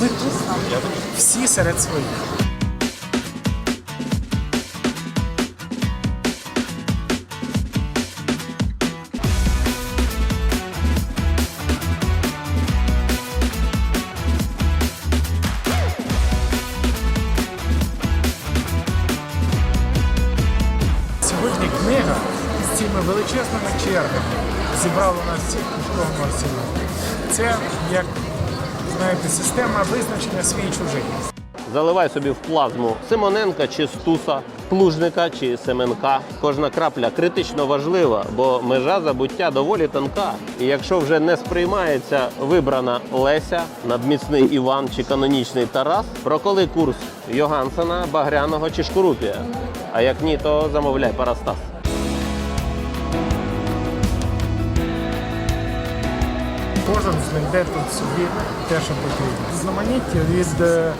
Ми тут всі серед своїх. Сьогодні книга з цими величезними чергами зібрала нас всіх у арсеналі. Це як знаєте, система визначення свій чужий. Заливай собі в плазму Симоненка чи Стуса, Плужника чи Семенка. Кожна крапля критично важлива, бо межа забуття доволі тонка. І якщо вже не сприймається вибрана Леся, надміцний Іван чи канонічний Тарас, проколи курс Йогансена, Багряного чи Шкурупія. А як ні, то замовляй Парастас. Кожен знайде тут собі те, що потрібно. Знаманіття від е,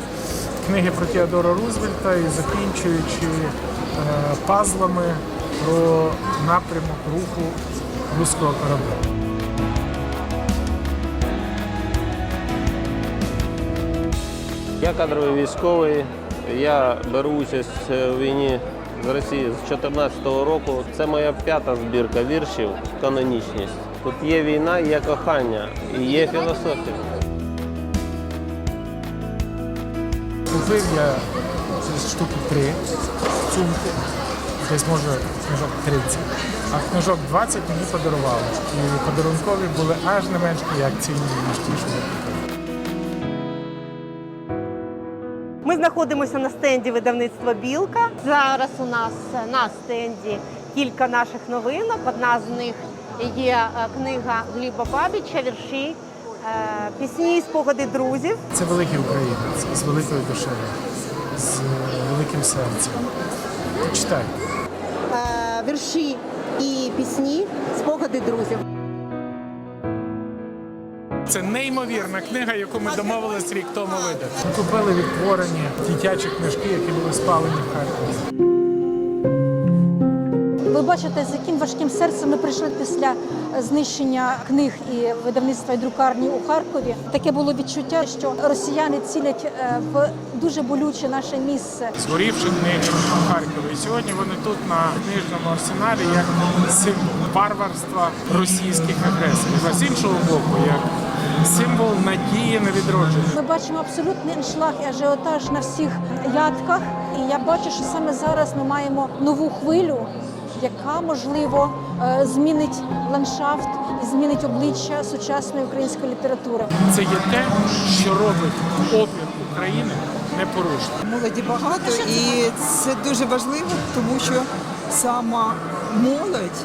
книги про Теодора Рузвельта і закінчуючи е, пазлами про напрямок руху руського корабля. Я кадровий військовий. Я беру участь у війні з Росією з 2014 року. Це моя п'ята збірка віршів канонічність. Тут є війна, є кохання і є філософія. Купив я десь штуки три сумки, десь може книжок 30, а книжок 20 мені подарували. І подарункові були аж не менш як цінні, ніж ті, що я. Ми знаходимося на стенді видавництва Білка. Зараз у нас на стенді кілька наших новинок. Одна з них є е, книга Гліба Бабіча, вірші, е, пісні і спогади друзів. Це великий українець з великою душею, з великим серцем. Читай. Е, Вірші і пісні, спогади друзів. Це неймовірна книга, яку ми домовились рік тому видати. Ми купили відтворені дитячі книжки, які були спалені в Харкові. Бачите, з яким важким серцем ми прийшли після знищення книг і видавництва і друкарні у Харкові. Таке було відчуття, що росіяни цілять е, в дуже болюче наше місце. Згорівши книги в Харкові. І сьогодні вони тут на книжному арсеналі як символ варварства російських агресорів. А з іншого боку, як символ надії на відродження. Ми бачимо абсолютний аншлаг і ажіотаж на всіх ядках. І я бачу, що саме зараз ми маємо нову хвилю, яка можливо е, змінить ландшафт і змінить обличчя сучасної української літератури. Це є те, що робить опір України непорушним. Молоді багато, і це дуже важливо, тому що сама молодь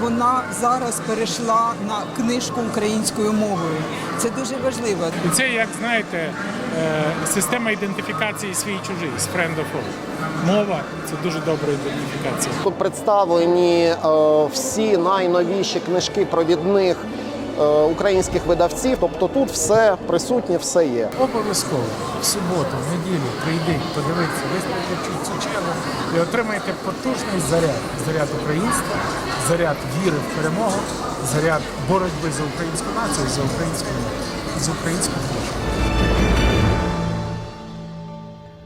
вона зараз перейшла на книжку українською мовою. Це дуже важливо. Це, як знаєте, е, система ідентифікації свій чужий з friend. Мова це дуже добра ідентифікація. Тут представлені е, всі найновіші книжки провідних українських видавців. Тобто тут все присутнє, все є. Обов'язково в суботу, в неділю прийдіть, подивіться, вистачить цю чергу і отримаєте потужний заряд. Заряд українства, заряд віри в перемогу, заряд боротьби за українську націю, за українську за українську душу.